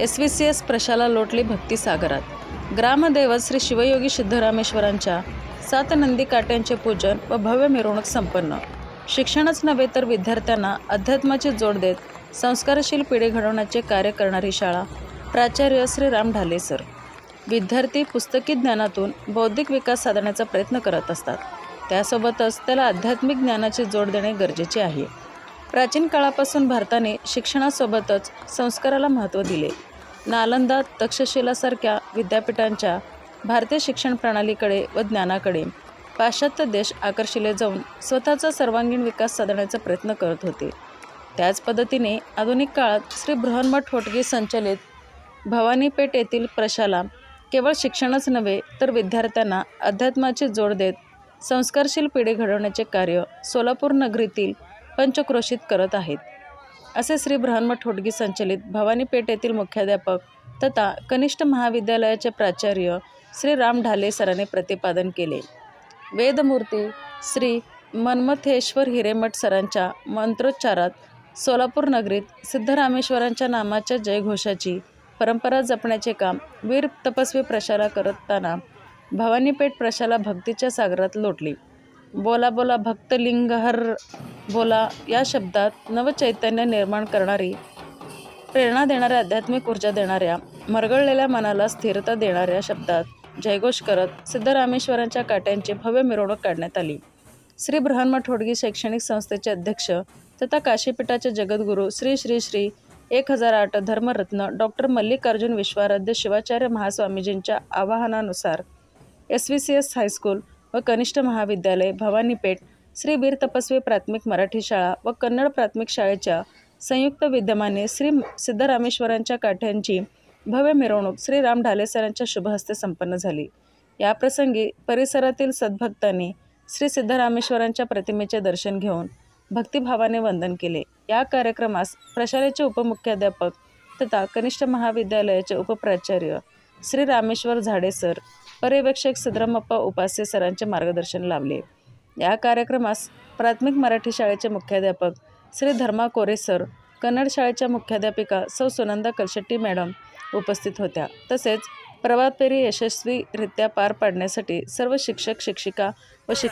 S V C S प्रशाला लोटली भक्तिसागरात. ग्रामदैवत श्री शिवयोगी सिद्धरामेश्वरांच्या सात नंदी काट्यांचे पूजन व भव्य मिरवणूक संपन्न. शिक्षणच नव्हे तर विद्यार्थ्यांना अध्यात्माची जोड देत संस्कारशील पिढी घडवण्याचे कार्य करणारी शाळा प्राचार्य श्री राम ढाले सर. विद्यार्थी पुस्तकी ज्ञानातून बौद्धिक विकास साधण्याचा प्रयत्न करत असतात. त्यासोबतच त्याला आध्यात्मिक ज्ञानाची जोड देणे गरजेचे आहे. प्राचीन काळापासून भारताने शिक्षणासोबतच संस्काराला महत्त्व दिले. नालंदा तक्षशिलासारख्या विद्यापीठांच्या भारतीय शिक्षण प्रणालीकडे व ज्ञानाकडे पाश्चात्य देश आकर्षिले जाऊन स्वतःचा सर्वांगीण विकास साधण्याचा प्रयत्न करत होते. त्याच पद्धतीने आधुनिक काळात श्री बृहन्मठ होटगी संचलित भवानीपेठ येथील प्रशाला केवळ शिक्षणच नव्हे तर विद्यार्थ्यांना अध्यात्माची जोड देत संस्कारशील पिढी घडवण्याचे कार्य सोलापूर नगरीतील पंचक्रोशीत करत आहेत. असे श्री बृहन्मठ होटगी संचलित भवानीपेठ येथील मुख्याध्यापक तथा कनिष्ठ महाविद्यालयाचे प्राचार्य श्री राम ढाले सरांनी प्रतिपादन केले. वेदमूर्ती श्री मनमथेश्वर हिरेमठ सरांच्या मंत्रोच्चारात सोलापूर नगरीत सिद्धरामेश्वरांच्या नामाच्या जयघोषाची परंपरा जपण्याचे काम वीर तपस्वी प्रशाला करताना भवानीपेठ प्रशाला भक्तीच्या सागरात लोटली. बोला बोला भक्तलिंग हर बोला या शब्दात नवचैतन्य निर्माण करणारी प्रेरणा देणाऱ्या आध्यात्मिक ऊर्जा देणाऱ्या मरगळलेल्या मनाला स्थिरता देणाऱ्या शब्दात जयघोष करत सिद्धरामेश्वरांच्या काट्यांची भव्य मिरवणूक काढण्यात आली. श्री बृहन्मठ ठोडगी शैक्षणिक संस्थेचे अध्यक्ष तथा काशीपीठाचे जगद्गुरू श्री श्री श्री एक हजार आठ धर्मरत्न डॉक्टर मल्लिकार्जुन विश्वाराध्य शिवाचार्य महास्वामीजींच्या आवाहनानुसार S V C S high school व कनिष्ठ महाविद्यालय भवानीपेठ श्री वीर तपस्वी प्राथमिक मराठी शाळा व कन्नड प्राथमिक शाळेच्या संयुक्त विद्यमाने श्री सिद्धरामेश्वरांच्या काठ्यांची भव्य मिरवणूक श्री राम ढालेसरांच्या शुभहस्ते संपन्न झाली. याप्रसंगी परिसरातील सद्भक्तांनी श्री सिद्धरामेश्वरांच्या प्रतिमेचे दर्शन घेऊन भक्तिभावाने वंदन केले. या कार्यक्रमास प्रशालेचे उपमुख्याध्यापक तथा कनिष्ठ महाविद्यालयाचे उपप्राचार्य श्री रामेश्वर झाडे सर पर्यवेक्षक सिद्धरामप्पा उपास्य सरांचे मार्गदर्शन लाभले. या कार्यक्रमास प्राथमिक मराठी शाळेचे मुख्याध्यापक श्री धर्मा कोरे सर कन्नड शाळेच्या मुख्याध्यापिका सौ सुनंदा कलशेट्टी मॅडम उपस्थित होत्या. तसेच प्रभात फेरी यशस्वीरित्या पार पाडण्यासाठी सर्व शिक्षक शिक्षिका व शिक